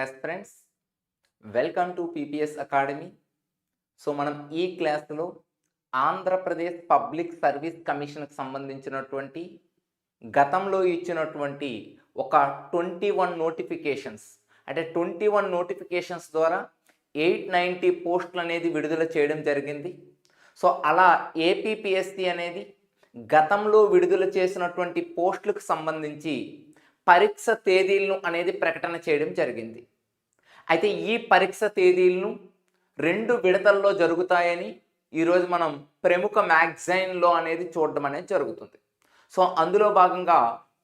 aspirants welcome to PPS academy so మనం ఈ క్లాస్లో ఆంధ్రప్రదేశ్ పబ్లిక్ సర్వీస్ కమిషన్కి సంబంధించినటువంటి గతంలో ఇచ్చినటువంటి ఒక ట్వంటీ వన్ నోటిఫికేషన్స్ అంటే ట్వంటీ వన్ నోటిఫికేషన్స్ ద్వారా ఎయిట్ నైంటీ పోస్టులు అనేది విడుదల చేయడం జరిగింది సో అలా ఏపీపీఎస్సీ అనేది గతంలో విడుదల చేసినటువంటి పోస్టులకు సంబంధించి పరీక్ష తేదీలను అనేది ప్రకటన చేయడం జరిగింది అయితే ఈ పరీక్ష తేదీలను రెండు విడతల్లో జరుగుతాయని ఈరోజు మనం ప్రముఖ మ్యాగజైన్లో అనేది చూడడం అనేది జరుగుతుంది సో అందులో భాగంగా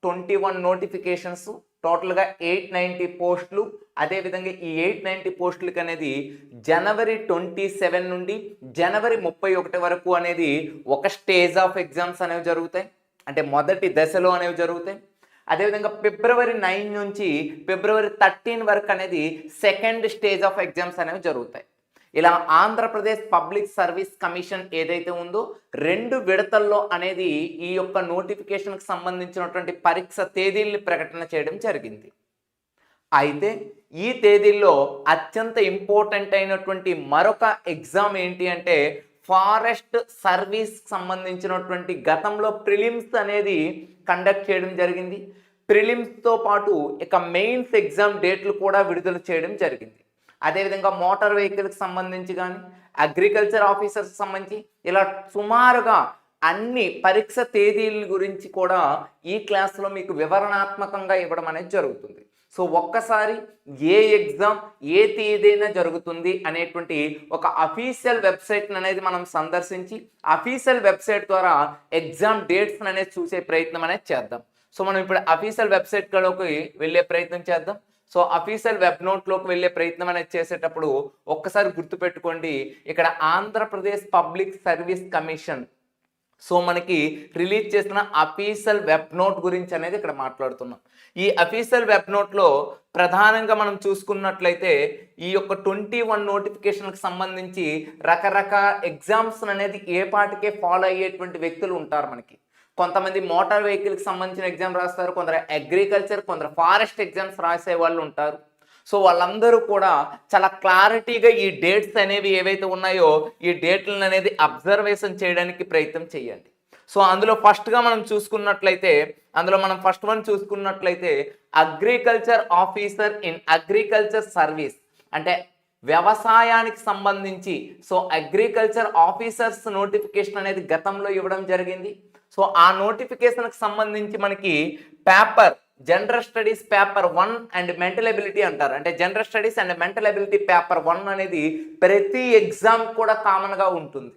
ట్వంటీ వన్ నోటిఫికేషన్స్ టోటల్గా ఎయిట్ నైంటీ పోస్టులు అదేవిధంగా ఈ ఎయిట్ నైంటీ పోస్టులకి అనేది జనవరి ట్వంటీ సెవెన్ నుండి జనవరి ముప్పై ఒకటి వరకు అనేది ఒక స్టేజ్ ఆఫ్ ఎగ్జామ్స్ అనేవి జరుగుతాయి అంటే మొదటి దశలో అనేవి జరుగుతాయి అదేవిధంగా ఫిబ్రవరి నైన్ నుంచి ఫిబ్రవరి థర్టీన్ వరకు అనేది సెకండ్ స్టేజ్ ఆఫ్ ఎగ్జామ్స్ అనేవి జరుగుతాయి ఇలా ఆంధ్రప్రదేశ్ పబ్లిక్ సర్వీస్ కమిషన్ ఏదైతే ఉందో రెండు విడతల్లో అనేది ఈ యొక్క నోటిఫికేషన్కి సంబంధించినటువంటి పరీక్ష తేదీల్ని ప్రకటన చేయడం జరిగింది అయితే ఈ తేదీల్లో అత్యంత ఇంపార్టెంట్ అయినటువంటి మరొక ఎగ్జామ్ ఏంటి అంటే ఫారెస్ట్ సర్వీస్ సంబంధించినటువంటి గతంలో ప్రిలిమ్స్ అనేది కండక్ట్ చేయడం జరిగింది ప్రిలిమ్స్తో పాటు ఇక మెయిన్స్ ఎగ్జామ్ డేట్లు కూడా విడుదల చేయడం జరిగింది అదేవిధంగా మోటార్ వెహికల్కి సంబంధించి కానీ అగ్రికల్చర్ ఆఫీసర్స్ సంబంధించి ఇలా సుమారుగా అన్ని పరీక్ష తేదీల గురించి కూడా ఈ క్లాస్లో మీకు వివరణాత్మకంగా ఇవ్వడం అనేది జరుగుతుంది సో ఒక్కసారి ఏ ఎగ్జామ్ ఏ తేదీనా జరుగుతుంది అనేటువంటి ఒక అఫీషియల్ వెబ్సైట్ అనేది మనం సందర్శించి అఫీషియల్ వెబ్సైట్ ద్వారా ఎగ్జామ్ డేట్స్ అనేది చూసే ప్రయత్నం అనేది చేద్దాం సో మనం ఇప్పుడు అఫీషియల్ వెబ్సైట్లోకి వెళ్ళే ప్రయత్నం చేద్దాం సో అఫీషియల్ వెబ్ నోట్లోకి వెళ్ళే ప్రయత్నం అనేది చేసేటప్పుడు ఒక్కసారి గుర్తుపెట్టుకోండి ఇక్కడ Andhra Pradesh public service commission so మనకి రిలీజ్ చేసిన అఫీషియల్ వెబ్ నోట్ గురించి అనేది ఇక్కడ మాట్లాడుతున్నాం ఈ అఫీషియల్ వెబ్ నోట్లో ప్రధానంగా మనం చూసుకున్నట్లయితే ఈ యొక్క ట్వంటీ వన్ నోటిఫికేషన్కి సంబంధించి రకరకాల ఎగ్జామ్స్ అనేది ఏ పాటికే ఫాలో అయ్యేటువంటి వ్యక్తులు ఉంటారు మనకి కొంతమంది మోటార్ వెహికల్కి సంబంధించిన ఎగ్జామ్ రాస్తారు కొందరు అగ్రికల్చర్ కొందరు ఫారెస్ట్ ఎగ్జామ్స్ రాసే వాళ్ళు ఉంటారు సో వాళ్ళందరూ కూడా చాలా క్లారిటీగా ఈ డేట్స్ అనేవి ఏవైతే ఉన్నాయో ఈ డేట్లను అనేది అబ్జర్వేషన్ చేయడానికి ప్రయత్నం చేయండి సో అందులో ఫస్ట్గా మనం చూసుకున్నట్లయితే అందులో మనం ఫస్ట్ వన్ చూసుకున్నట్లయితే agriculture officer in agriculture service అంటే వ్యవసాయానికి సంబంధించి సో అగ్రికల్చర్ ఆఫీసర్స్ నోటిఫికేషన్ అనేది గతంలో ఇవ్వడం జరిగింది సో ఆ నోటిఫికేషన్కి సంబంధించి మనకి paper general studies paper one and mental ability అంటారు అంటే general studies and mental ability paper one అనేది ప్రతి ఎగ్జామ్ కూడా కామన్గా ఉంటుంది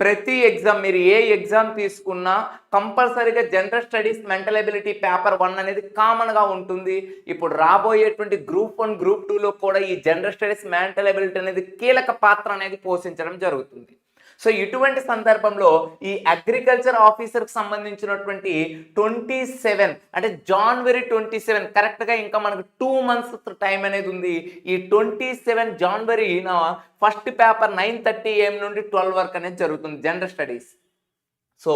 ప్రతి ఎగ్జామ్ మీరు ఏ ఎగ్జామ్ తీసుకున్నా కంపల్సరీగా general studies mental ability paper one అనేది కామన్గా ఉంటుంది ఇప్పుడు రాబోయేటువంటి గ్రూప్ వన్ గ్రూప్ టూలో కూడా ఈ జనరల్ స్టడీస్ మెంటల్ ఎబిలిటీ అనేది కీలక పాత్ర అనేది పోషించడం జరుగుతుంది సో ఇటువంటి సందర్భంలో ఈ అగ్రికల్చర్ ఆఫీసర్కి సంబంధించినటువంటి ట్వంటీ సెవెన్ అంటే జాన్వరి ట్వంటీ సెవెన్ కరెక్ట్గా ఇంకా మనకు టూ మంత్స్ టైం అనేది ఉంది ఈ twenty seven January first paper nine thirty AM నుండి ట్వెల్వ్ వరకు అనేది జరుగుతుంది జనరల్ స్టడీస్ సో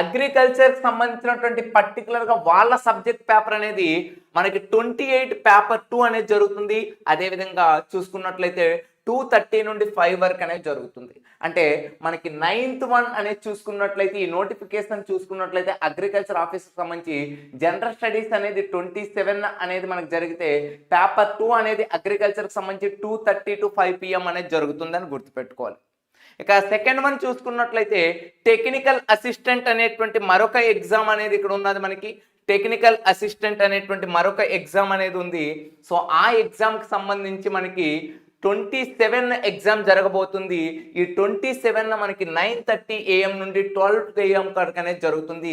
అగ్రికల్చర్కి సంబంధించినటువంటి పర్టికులర్గా వాళ్ళ సబ్జెక్ట్ పేపర్ అనేది మనకి ట్వంటీ ఎయిట్ పేపర్ టూ అనేది జరుగుతుంది అదేవిధంగా చూసుకున్నట్లయితే టూ థర్టీ నుండి ఫైవ్ వరకు అనేది జరుగుతుంది అంటే మనకి నైన్త్ వన్ అనేది చూసుకున్నట్లయితే ఈ నోటిఫికేషన్ చూసుకున్నట్లయితే అగ్రికల్చర్ ఆఫీస్కి సంబంధించి జనరల్ స్టడీస్ అనేది ట్వంటీ సెవెన్ అనేది మనకు జరిగితే పేపర్ టూ అనేది అగ్రికల్చర్కి సంబంధించి two thirty to five PM అనేది జరుగుతుందని గుర్తుపెట్టుకోవాలి ఇక సెకండ్ వన్ చూసుకున్నట్లయితే టెక్నికల్ అసిస్టెంట్ అనేటువంటి మరొక ఎగ్జామ్ అనేది ఇక్కడ ఉన్నది మనకి టెక్నికల్ అసిస్టెంట్ అనేటువంటి మరొక ఎగ్జామ్ అనేది ఉంది సో ఆ ఎగ్జామ్కి సంబంధించి మనకి ట్వంటీ సెవెన్ ఎగ్జామ్ జరగబోతుంది ఈ ట్వంటీ సెవెన్ మనకి నైన్ థర్టీ ఏఎం నుండి ట్వెల్వ్ ఏఎం వరకు అనేది జరుగుతుంది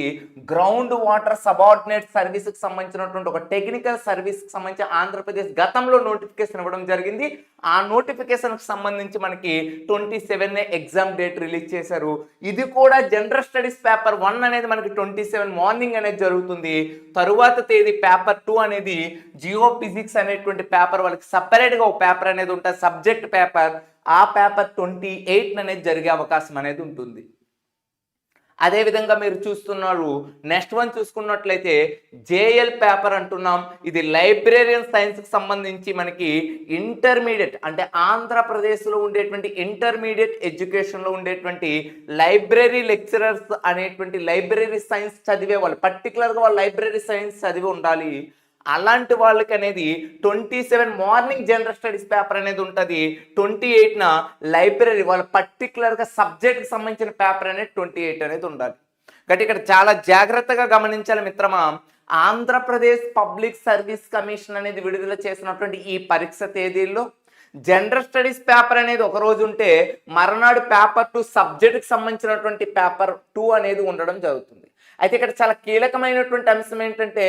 గ్రౌండ్ వాటర్ సబార్డినేట్ సర్వీస్కి సంబంధించినటువంటి ఒక టెక్నికల్ సర్వీస్కి సంబంధించి ఆంధ్రప్రదేశ్ గతంలో నోటిఫికేషన్ ఇవ్వడం జరిగింది ఆ నోటిఫికేషన్కి సంబంధించి మనకి twenty seven exam date release చేశారు ఇది కూడా జనరల్ స్టడీస్ పేపర్ వన్ అనేది మనకి ట్వంటీ సెవెన్ మార్నింగ్ అనేది జరుగుతుంది తరువాత తేదీ పేపర్ టూ అనేది జియో ఫిజిక్స్ అనేటువంటి పేపర్ వాళ్ళకి సపరేట్గా ఒక పేపర్ అనేది ఉంటుంది సబ్జెక్ట్ పేపర్ ఆ పేపర్ ట్వంటీ ఎయిట్ అనేది జరిగే అవకాశం అనేది ఉంటుంది అదేవిధంగా మీరు చూస్తున్నారు నెక్స్ట్ వన్ చూసుకున్నట్లయితే జేఎల్ పేపర్ అంటున్నాం ఇది లైబ్రేరియన్ సైన్స్కి సంబంధించి మనకి ఇంటర్మీడియట్ అంటే ఆంధ్రప్రదేశ్లో ఉండేటువంటి ఇంటర్మీడియట్ ఎడ్యుకేషన్లో ఉండేటువంటి లైబ్రరీ లెక్చరర్స్ అనేటువంటి లైబ్రరీ సైన్స్ చదివే వాళ్ళు పర్టికులర్గా వాళ్ళు లైబ్రరీ సైన్స్ చదివి ఉండాలి అలాంటి వాళ్ళకి అనేది twenty seven morning general studies paper అనేది ఉంటుంది ట్వంటీ ఎయిట్న లైబ్రరీ వాళ్ళ పర్టికులర్గా సబ్జెక్ట్కి సంబంధించిన పేపర్ అనేది ట్వంటీ ఎయిట్ అనేది ఉండాలి కాబట్టి ఇక్కడ చాలా జాగ్రత్తగా గమనించాలి మిత్రమా ఆంధ్రప్రదేశ్ పబ్లిక్ సర్వీస్ కమిషన్ అనేది విడుదల చేసినటువంటి ఈ పరీక్ష తేదీల్లో జనరల్ స్టడీస్ పేపర్ అనేది ఒక రోజు ఉంటే మరునాడు పేపర్ టూ సబ్జెక్ట్కి సంబంధించినటువంటి పేపర్ టూ అనేది ఉండడం జరుగుతుంది అయితే ఇక్కడ చాలా కీలకమైనటువంటి అంశం ఏంటంటే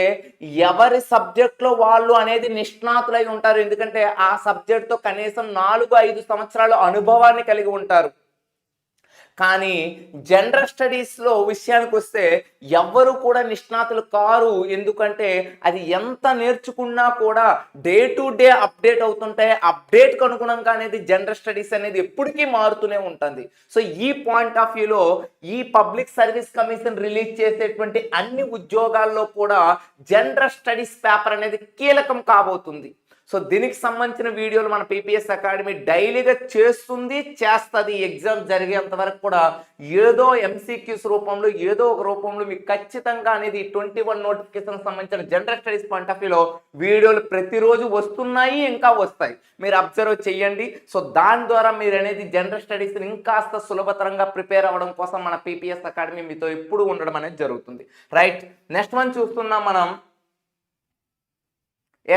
ఎవరి సబ్జెక్ట్లో వాళ్ళు అనేది నిష్ణాతులై ఉంటారు ఎందుకంటే ఆ సబ్జెక్ట్తో కనీసం నాలుగు ఐదు సంవత్సరాల అనుభవాన్ని కలిగి ఉంటారు కానీ జనరల్ స్టడీస్లో విషయానికి వస్తే ఎవ్వరు కూడా నిష్ణాతులు కారు ఎందుకంటే అది ఎంత నేర్చుకున్నా కూడా డే టు డే అప్డేట్ అవుతుంటాయి అప్డేట్ కనుగుణంగా అనేది జనరల్ స్టడీస్ అనేది ఎప్పటికీ మారుతూనే ఉంటుంది సో ఈ పాయింట్ ఆఫ్ వ్యూలో ఈ పబ్లిక్ సర్వీస్ కమిషన్ రిలీజ్ చేసేటువంటి అన్ని ఉద్యోగాల్లో కూడా జనరల్ స్టడీస్ పేపర్ అనేది కీలకం కాబోతుంది సో దీనికి సంబంధించిన వీడియోలు మన పీపీఎస్ అకాడమీ డైలీగా చేస్తుంది చేస్తుంది ఎగ్జామ్ జరిగేంత వరకు కూడా ఏదో ఎంసీక్యూస్ రూపంలో ఏదో ఒక రూపంలో మీకు ఖచ్చితంగా అనేది ట్వంటీ వన్ నోటిఫికేషన్ సంబంధించిన జనరల్ స్టడీస్ పాయింట్ ఆఫ్ వ్యూలో వీడియోలు ప్రతిరోజు వస్తున్నాయి ఇంకా వస్తాయి మీరు అబ్జర్వ్ చేయండి సో దాని ద్వారా మీరు అనేది జనరల్ స్టడీస్ని ఇంకాస్త సులభతరంగా ప్రిపేర్ అవ్వడం కోసం మన పీపీఎస్ అకాడమీ మీతో ఎప్పుడు ఉండడం అనేది జరుగుతుంది రైట్ నెక్స్ట్ వన్ చూస్తున్నాం మనం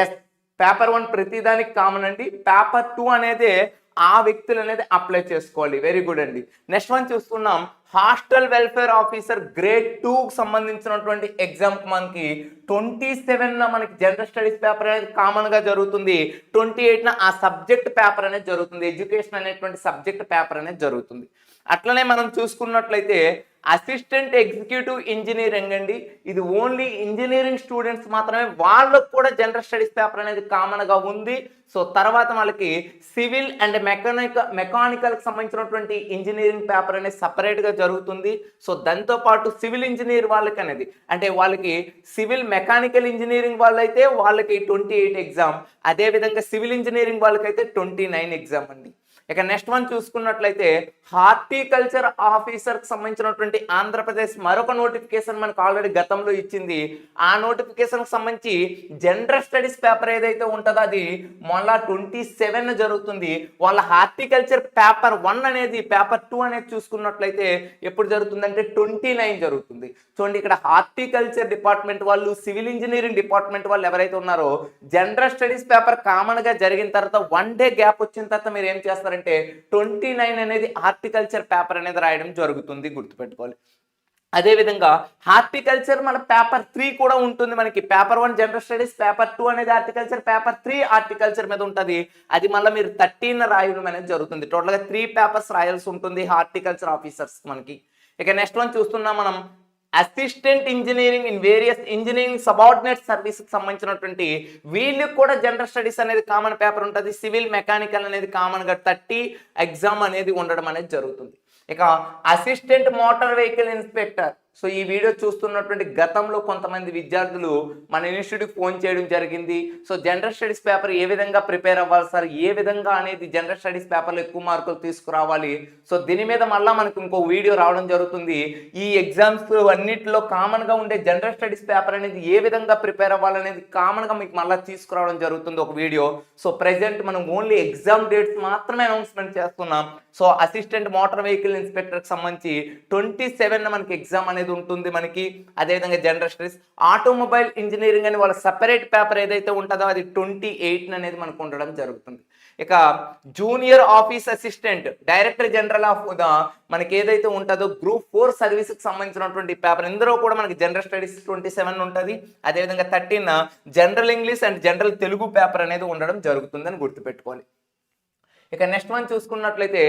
ఎస్ పేపర్ వన్ ప్రతిదానికి కామన్ అండి పేపర్ టూ అనేది ఆ వ్యక్తులు అనేది అప్లై చేసుకోవాలి వెరీ గుడ్ అండి నెక్స్ట్ వన్ చూసుకున్నాం హాస్టల్ వెల్ఫేర్ ఆఫీసర్ గ్రేడ్ టూకి సంబంధించినటువంటి ఎగ్జామ్ మనకి ట్వంటీ సెవెన్ మనకి జనరల్ స్టడీస్ పేపర్ అనేది కామన్గా జరుగుతుంది ట్వంటీ ఎయిట్న ఆ సబ్జెక్ట్ పేపర్ అనేది జరుగుతుంది ఎడ్యుకేషన్ అనేటువంటి సబ్జెక్ట్ పేపర్ అనేది జరుగుతుంది అట్లనే మనం చూసుకున్నట్లయితే అసిస్టెంట్ ఎగ్జిక్యూటివ్ ఇంజనీరింగ్ అండి ఇది ఓన్లీ ఇంజనీరింగ్ స్టూడెంట్స్ మాత్రమే వాళ్ళకు కూడా జనరల్ స్టడీస్ పేపర్ అనేది కామన్గా ఉంది సో తర్వాత వాళ్ళకి సివిల్ అండ్ మెకానిక మెకానికల్కి సంబంధించినటువంటి ఇంజనీరింగ్ పేపర్ అనేది సపరేట్గా జరుగుతుంది సో దాంతోపాటు సివిల్ ఇంజనీర్ వాళ్ళకి అనేది అంటే వాళ్ళకి సివిల్ మెకానికల్ ఇంజనీరింగ్ వాళ్ళైతే వాళ్ళకి ట్వంటీ ఎయిట్ ఎగ్జామ్ అదేవిధంగా సివిల్ ఇంజనీరింగ్ వాళ్ళకైతే ట్వంటీ నైన్ ఎగ్జామ్ అండి ఇక నెక్స్ట్ వన్ చూసుకున్నట్లయితే హార్టికల్చర్ ఆఫీసర్ కి సంబంధించినటువంటి ఆంధ్రప్రదేశ్ మరొక నోటిఫికేషన్ మనకు ఆల్రెడీ గతంలో ఇచ్చింది ఆ నోటిఫికేషన్ సంబంధించి జనరల్ స్టడీస్ పేపర్ ఏదైతే ఉంటుందో అది మొన్న ట్వంటీ సెవెన్ జరుగుతుంది వాళ్ళ హార్టికల్చర్ పేపర్ వన్ అనేది పేపర్ టూ అనేది చూసుకున్నట్లయితే ఎప్పుడు జరుగుతుందంటే ట్వంటీ నైన్ జరుగుతుంది చూడండి ఇక్కడ హార్టికల్చర్ డిపార్ట్మెంట్ వాళ్ళు సివిల్ ఇంజనీరింగ్ డిపార్ట్మెంట్ వాళ్ళు ఎవరైతే ఉన్నారో జనరల్ స్టడీస్ పేపర్ కామన్ గా జరిగిన తర్వాత వన్ డే గ్యాప్ వచ్చిన తర్వాత మీరు ఏం చేస్తారు చేస్తారంటే ట్వంటీ నైన్ అనేది హార్టికల్చర్ పేపర్ అనేది రాయడం జరుగుతుంది గుర్తుపెట్టుకోవాలి అదేవిధంగా హార్టికల్చర్ మన పేపర్ త్రీ కూడా ఉంటుంది మనకి paper one general studies paper two అనేది హార్టికల్చర్ పేపర్ త్రీ హార్టికల్చర్ మీద ఉంటుంది అది మళ్ళీ మీరు థర్టీన్ రాయడం అనేది జరుగుతుంది టోటల్గా త్రీ పేపర్స్ రాయాల్సి ఉంటుంది హార్టికల్చర్ ఆఫీసర్స్ మనకి ఇక నెక్స్ట్ వన్ చూస్తున్నాం మనం assistant engineering in various engineering subordinate సర్వీస్కి సంబంధించినటువంటి వీళ్ళకి కూడా జనరల్ స్టడీస్ అనేది కామన్ పేపర్ ఉంటుంది సివిల్ మెకానికల్ అనేది కామన్గా థర్టీ ఎగ్జామ్ అనేది ఉండడం అనేది జరుగుతుంది ఇక assistant motor vehicle inspector so ఈ వీడియో చూస్తున్నటువంటి గతంలో కొంతమంది విద్యార్థులు మన ఇన్స్టిట్యూట్కి ఫోన్ చేయడం జరిగింది సో జనరల్ స్టడీస్ పేపర్ ఏ విధంగా ప్రిపేర్ అవ్వాలి సార్ ఏ విధంగా అనేది జనరల్ స్టడీస్ పేపర్లో ఎక్కువ మార్కులు తీసుకురావాలి సో దీని మీద మళ్ళీ మనకు ఇంకో వీడియో రావడం జరుగుతుంది ఈ ఎగ్జామ్స్ అన్నిటిలో కామన్గా ఉండే జనరల్ స్టడీస్ పేపర్ అనేది ఏ విధంగా ప్రిపేర్ అవ్వాలనేది కామన్గా మీకు మళ్ళీ తీసుకురావడం జరుగుతుంది ఒక వీడియో సో ప్రజెంట్ మనం ఓన్లీ ఎగ్జామ్ డేట్స్ మాత్రమే అనౌన్స్మెంట్ చేస్తున్నాం సో అసిస్టెంట్ మోటార్ వెహికల్ ఇన్స్పెక్టర్కి సంబంధించి ట్వంటీ సెవెన్ మనకి ఎగ్జామ్ అనేది అనేది ఉంటుంది మనకి అదేవిధంగా జనరల్ స్టడీస్ ఆటోమొబైల్ ఇంజనీరింగ్ అని వాళ్ళ సపరేట్ పేపర్ ఏదైతే ఉంటుందో అది ట్వంటీ ఎయిట్ అనేది మనకు ఉండడం జరుగుతుంది ఇక junior office assistant director general of మనకి ఏదైతే ఉంటుందో గ్రూప్ ఫోర్ సర్వీస్కి సంబంధించినటువంటి పేపర్ ఇందులో కూడా మనకి జనరల్ స్టడీస్ ట్వంటీ సెవెన్ ఉంటుంది అదేవిధంగా thirteen general English and general Telugu paper అనేది ఉండడం జరుగుతుందని గుర్తుపెట్టుకోవాలి ఇక నెక్స్ట్ వన్ చూసుకున్నట్లయితే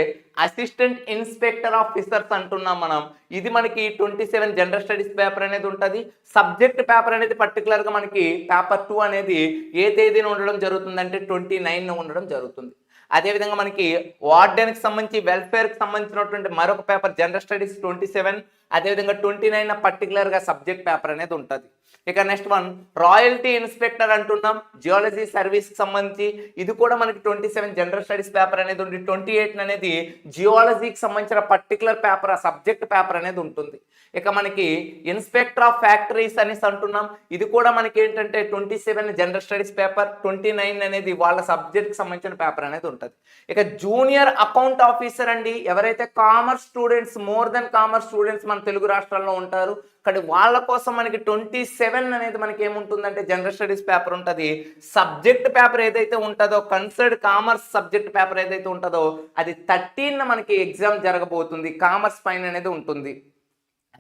అసిస్టెంట్ ఇన్స్పెక్టర్ ఆఫీసర్స్ అంటున్నాం మనం ఇది మనకి twenty seven general studies paper అనేది ఉంటుంది సబ్జెక్ట్ పేపర్ అనేది పర్టికులర్గా మనకి పేపర్ టూ అనేది ఏ తేదీన ఉండడం జరుగుతుంది అంటే ట్వంటీ నైన్ ఉండడం జరుగుతుంది అదేవిధంగా మనకి వార్డెన్కి సంబంధించి వెల్ఫేర్కి సంబంధించినటువంటి మరొక paper general studies twenty seven అదేవిధంగా ట్వంటీ నైన్ పర్టికులర్గా సబ్జెక్ట్ పేపర్ అనేది ఉంటుంది ఇక నెక్స్ట్ వన్ రాయల్టీ ఇన్స్పెక్టర్ అంటున్నాం జియాలజీ సర్వీస్ సంబంధించి ఇది కూడా మనకి twenty seven general studies paper అనేది ఉంది ట్వంటీ ఎయిట్ అనేది జియాలజీకి సంబంధించిన పర్టికులర్ పేపర్ ఆ సబ్జెక్ట్ పేపర్ అనేది ఉంటుంది ఇక మనకి ఇన్స్పెక్టర్ ఆఫ్ ఫ్యాక్టరీస్ అనేసి అంటున్నాం ఇది కూడా మనకి ఏంటంటే twenty seven general studies paper twenty nine అనేది వాళ్ళ సబ్జెక్ట్కి సంబంధించిన పేపర్ అనేది ఉంటుంది ఇక జూనియర్ అకౌంట్ ఆఫీసర్ అండి ఎవరైతే commerce students more then commerce students మన తెలుగు రాష్ట్రాల్లో ఉంటారు కానీ వాళ్ళ కోసం మనకి ట్వంటీ సెవెన్ అనేది మనకి ఏముంటుందంటే జనరల్ స్టడీస్ పేపర్ ఉంటుంది సబ్జెక్ట్ పేపర్ ఏదైతే ఉంటుందో కన్సర్డ్ కామర్స్ సబ్జెక్ట్ పేపర్ ఏదైతే ఉంటుందో అది థర్టీన్ మనకి ఎగ్జామ్ జరగబోతుంది కామర్స్ పైన అనేది ఉంటుంది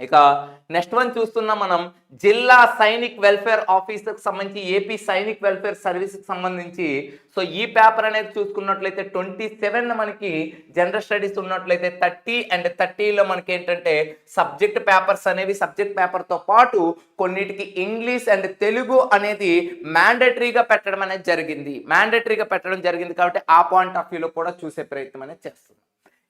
ఇక నెక్స్ట్ వన్ చూస్తున్నాం మనం జిల్లా సైనిక్ వెల్ఫేర్ ఆఫీసర్కి సంబంధించి ఏపీ సైనిక్ వెల్ఫేర్ సర్వీస్కి సంబంధించి సో ఈ పేపర్ అనేది చూసుకున్నట్లయితే ట్వంటీ సెవెన్ మనకి జనరల్ స్టడీస్ ఉన్నట్లయితే థర్టీ అండ్ థర్టీలో మనకి ఏంటంటే సబ్జెక్ట్ పేపర్స్ అనేవి సబ్జెక్ట్ పేపర్తో పాటు కొన్నిటికి ఇంగ్లీష్ అండ్ తెలుగు అనేది మ్యాండటరీగా పెట్టడం అనేది జరిగింది మ్యాండటరీగా పెట్టడం జరిగింది కాబట్టి ఆ పాయింట్ ఆఫ్ వ్యూలో కూడా చూసే ప్రయత్నం అనేది చేస్తుంది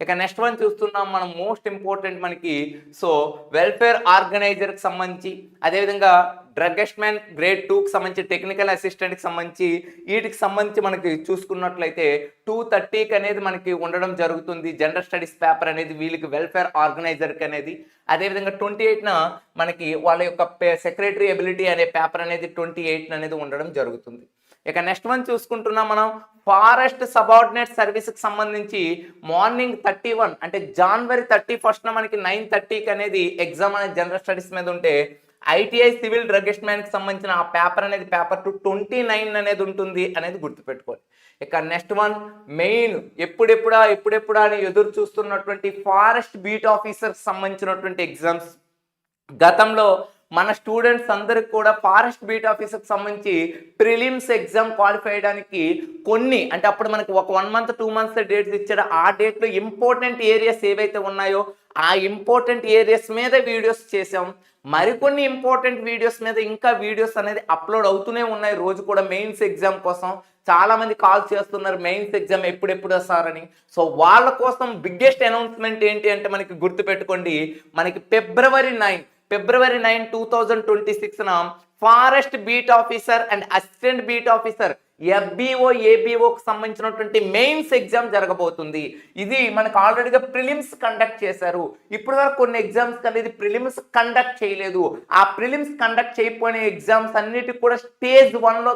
ఇక నెక్స్ట్ వన్ చూస్తున్నాం మనం మోస్ట్ ఇంపార్టెంట్ మనకి సో వెల్ఫేర్ ఆర్గనైజర్కి సంబంధించి అదేవిధంగా డ్రగ్గెస్ట్ మ్యాన్ గ్రేడ్ టూకి సంబంధించి టెక్నికల్ అసిస్టెంట్కి సంబంధించి వీటికి సంబంధించి మనకి చూసుకున్నట్లయితే టూ థర్టీకి అనేది మనకి ఉండడం జరుగుతుంది జనరల్ స్టడీస్ పేపర్ అనేది వీళ్ళకి వెల్ఫేర్ ఆర్గనైజర్కి అనేది అదేవిధంగా ట్వంటీ ఎయిట్న మనకి వాళ్ళ యొక్క సెక్రటరీ ఎబిలిటీ అనే పేపర్ అనేది ట్వంటీ ఎయిట్న అనేది ఉండడం జరుగుతుంది ఇక నెక్స్ట్ వన్ చూసుకుంటున్నాం మనం ఫారెస్ట్ సబార్డినేట్ సర్వీస్కి సంబంధించి మార్నింగ్ థర్టీ వన్ అంటే జనవరి థర్టీ ఫస్ట్న మనకి నైన్ థర్టీకి అనేది ఎగ్జామ్ అనేది జనరల్ స్టడీస్ మీద ఉంటే ఐటీఐ సివిల్ డ్రగిస్ట్ మ్యాన్కి సంబంధించిన ఆ పేపర్ అనేది పేపర్ టు ట్వంటీ నైన్ అనేది ఉంటుంది అనేది గుర్తుపెట్టుకోవాలి ఇక నెక్స్ట్ వన్ మెయిన్ ఎప్పుడెప్పుడా ఎప్పుడెప్పుడా అని ఎదురు చూస్తున్నటువంటి ఫారెస్ట్ బీట్ ఆఫీసర్కి సంబంధించినటువంటి ఎగ్జామ్స్ గతంలో మన స్టూడెంట్స్ అందరికి కూడా ఫారెస్ట్ బీట్ ఆఫీసర్కి సంబంధించి ప్రిలిమ్స్ ఎగ్జామ్ క్వాలిఫై అయ్యడానికి కొన్ని అంటే అప్పుడు మనకి ఒక one month two months dates ఇచ్చాడు ఆ డేట్లో ఇంపార్టెంట్ ఏరియాస్ ఏవైతే ఉన్నాయో ఆ ఇంపార్టెంట్ ఏరియాస్ మీద వీడియోస్ చేసాం మరికొన్ని ఇంపార్టెంట్ వీడియోస్ మీద ఇంకా వీడియోస్ అనేది అప్లోడ్ అవుతూనే ఉన్నాయి రోజు కూడా మెయిన్స్ ఎగ్జామ్ కోసం చాలా మంది కాల్ చేస్తున్నారు మెయిన్స్ ఎగ్జామ్ ఎప్పుడెప్పుడు వస్తారని సో వాళ్ళ కోసం బిగ్గెస్ట్ అనౌన్స్మెంట్ ఏంటి అంటే మనకి గుర్తుపెట్టుకోండి మనకి February ninth February 9, 2026 forest beat officer and assistant beat officer FBO ఏబిఓకి సంబంధించినటువంటి మెయిన్స్ ఎగ్జామ్ జరగబోతుంది ఇది మనకు ఆల్రెడీగా ప్రిలిమ్స్ కండక్ట్ చేశారు ఇప్పుడు వరకు కొన్ని ఎగ్జామ్స్ అనేది ప్రిలిమ్స్ కండక్ట్ చేయలేదు ఆ ప్రిలిమ్స్ కండక్ట్ చేయకపోయిన ఎగ్జామ్స్ అన్నిటికి కూడా స్టేజ్ వన్లో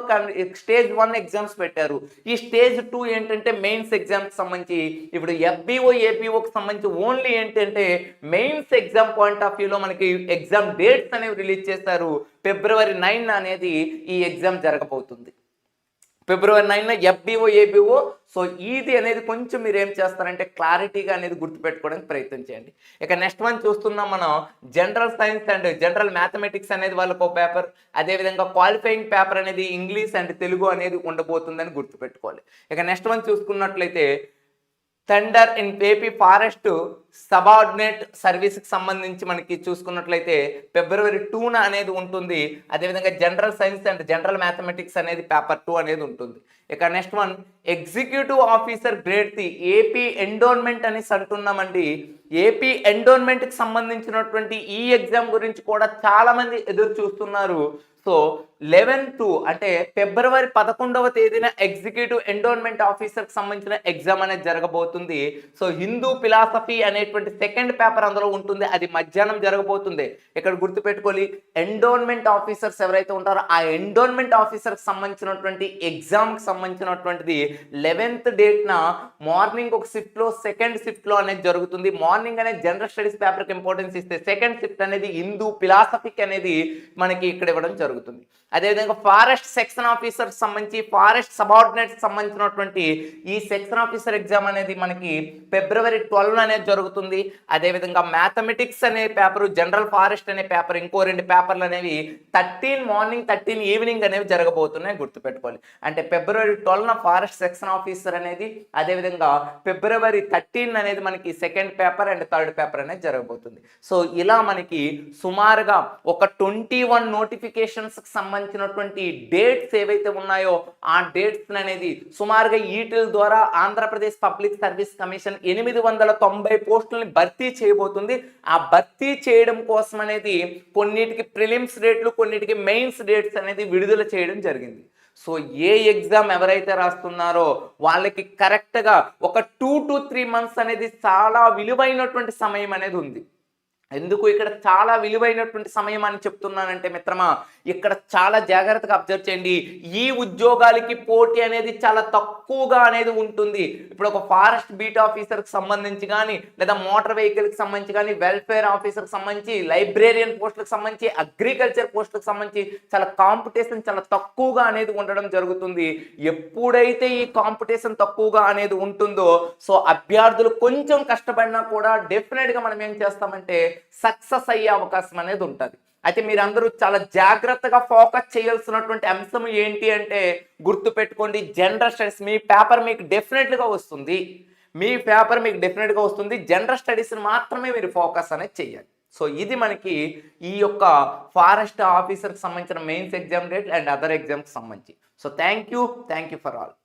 స్టేజ్ వన్ ఎగ్జామ్స్ పెట్టారు ఈ స్టేజ్ టూ ఏంటంటే మెయిన్స్ ఎగ్జామ్కి సంబంధించి ఇప్పుడు ఎఫ్బిఓ ఏబిఓకి సంబంధించి ఓన్లీ ఏంటంటే మెయిన్స్ ఎగ్జామ్ పాయింట్ ఆఫ్ వ్యూలో మనకి ఎగ్జామ్ డేట్స్ అనేవి రిలీజ్ చేశారు ఫిబ్రవరి నైన్ అనేది ఈ ఎగ్జామ్ జరగబోతుంది ఫిబ్రవరి నైన్లో ఎఫ్బిఓ ఏబిఓ సో ఇది అనేది కొంచెం మీరు ఏం చేస్తారంటే క్లారిటీగా అనేది గుర్తుపెట్టుకోవడానికి ప్రయత్నం చేయండి ఇక నెక్స్ట్ వన్ చూస్తున్నాం మనం general science and general mathematics అనేది వాళ్ళకు ఒక పేపర్ అదేవిధంగా క్వాలిఫైయింగ్ పేపర్ అనేది ఇంగ్లీష్ అండ్ తెలుగు అనేది ఉండబోతుందని గుర్తుపెట్టుకోవాలి ఇక నెక్స్ట్ వన్ చూసుకున్నట్లయితే థండర్ ఇన్ ఏపీ ఫారెస్ట్ సబార్డినేట్ సర్వీస్కి సంబంధించి మనకి చూసుకున్నట్లయితే ఫిబ్రవరి టూన అనేది ఉంటుంది అదేవిధంగా general science and general mathematics అనేది పేపర్ టూ అనేది ఉంటుంది ఇక next one executive officer grade the AP endowment అనేసి అంటున్నామండి ఏపీ ఎండోన్మెంట్కి సంబంధించినటువంటి ఈ ఎగ్జామ్ గురించి కూడా చాలామంది ఎదురు చూస్తున్నారు సో లెవెన్ టు అంటే ఫిబ్రవరి పదకొండవ తేదీన ఎగ్జిక్యూటివ్ ఎండోన్మెంట్ ఆఫీసర్కి సంబంధించిన ఎగ్జామ్ అనేది జరగబోతుంది సో హిందూ ఫిలాసఫీ అనే అనేటువంటి సెకండ్ పేపర్ అందులో ఉంటుంది అది మధ్యాహ్నం జరగబోతుంది ఇక్కడ గుర్తుపెట్టుకోవాలి ఎండోన్మెంట్ ఆఫీసర్స్ ఎవరైతే ఉంటారో ఆ ఎండోన్మెంట్ ఆఫీసర్కి సంబంధించినటువంటి ఎగ్జామ్కి సంబంధించినటువంటిది లెవెన్త్ డేట్న మార్నింగ్ ఒక షిఫ్ట్లో సెకండ్ షిఫ్ట్లో అనేది జరుగుతుంది మార్నింగ్ అనేది జనరల్ స్టడీస్ పేపర్కి ఇంపార్టెన్స్ ఇస్తే సెకండ్ షిఫ్ట్ అనేది హిందూ ఫిలాసఫిక్ అనేది మనకి ఇక్కడ ఇవ్వడం జరుగుతుంది అదేవిధంగా ఫారెస్ట్ సెక్షన్ ఆఫీసర్ సంబంధించి ఫారెస్ట్ సబార్డినేట్ సంబంధించినటువంటి ఈ సెక్షన్ ఆఫీసర్ ఎగ్జామ్ అనేది మనకి ఫిబ్రవరి ట్వెల్వ్ అనేది జరుగుతుంది జరుగుతుంది అదేవిధంగా మ్యాథమెటిక్స్ అనే పేపర్ జనరల్ ఫారెస్ట్ అనే పేపర్ ఇంకో రెండు పేపర్లు అనేవి థర్టీన్ మార్నింగ్ థర్టీన్ ఈవినింగ్ అనేవి జరగబోతున్నాయి గుర్తుపెట్టుకోవాలి అంటే ఫిబ్రవరి ట్వెల్వ్న ఫారెస్ట్ సెక్షన్ ఆఫీసర్ అనేది అదేవిధంగా ఫిబ్రవరి థర్టీన్ అనేది మనకి second paper and third paper అనేది జరగబోతుంది సో ఇలా మనకి సుమారుగా ఒక ట్వంటీ వన్ నోటిఫికేషన్స్కి సంబంధించినటువంటి డేట్స్ ఏవైతే ఉన్నాయో ఆ డేట్స్ అనేది సుమారుగా ఈటీల్ ద్వారా ఆంధ్రప్రదేశ్ పబ్లిక్ సర్వీస్ కమిషన్ ఎనిమిది వందల తొంభై పోస్ట్ పోస్టుల్ని భర్తీ చేయబోతుంది ఆ భర్తీ చేయడం కోసం అనేది కొన్నిటికి ప్రిలిమ్స్ రేట్లు కొన్నిటికి మెయిన్స్ డేట్స్ అనేది విడుదల చేయడం జరిగింది సో ఏ ఎగ్జామ్ ఎవరైతే రాస్తున్నారో వాళ్ళకి కరెక్ట్గా ఒక టూ టు త్రీ మంత్స్ అనేది చాలా విలువైనటువంటి సమయం అనేది ఉంది ఎందుకు ఇక్కడ చాలా విలువైనటువంటి సమయం అని చెప్తున్నానంటే మిత్రమా ఇక్కడ చాలా జాగ్రత్తగా అబ్జర్వ్ చేయండి ఈ ఉద్యోగాలకి పోటీ అనేది చాలా తక్కువగా అనేది ఉంటుంది ఇప్పుడు ఒక ఫారెస్ట్ బీట్ ఆఫీసర్కి సంబంధించి కానీ లేదా మోటార్ వెహికల్కి సంబంధించి కానీ వెల్ఫేర్ ఆఫీసర్కి సంబంధించి లైబ్రేరియన్ పోస్టులకు సంబంధించి అగ్రికల్చర్ పోస్టులకు సంబంధించి చాలా కాంపిటీషన్ చాలా తక్కువగా అనేది ఉండడం జరుగుతుంది ఎప్పుడైతే ఈ కాంపిటీషన్ తక్కువగా అనేది ఉంటుందో సో అభ్యర్థులు కొంచెం కష్టపడినా కూడా డెఫినెట్గా మనం ఏం చేస్తామంటే సక్సెస్ అయ్యే అవకాశం అనేది ఉంటుంది అయితే మీరందరూ చాలా జాగ్రత్తగా ఫోకస్ చేయాల్సినటువంటి అంశం ఏంటి అంటే గుర్తుపెట్టుకోండి జనరల్ స్టడీస్ మీ పేపర్ మీకు డెఫినెట్గా వస్తుంది మీ పేపర్ మీకు డెఫినెట్గా వస్తుంది జనరల్ స్టడీస్ని మాత్రమే మీరు ఫోకస్ అనేది చేయాలి సో ఇది మనకి ఈ యొక్క ఫారెస్ట్ ఆఫీసర్కి సంబంధించిన mains exam date and other ఎగ్జామ్కి సంబంధించి so thank you thank you for all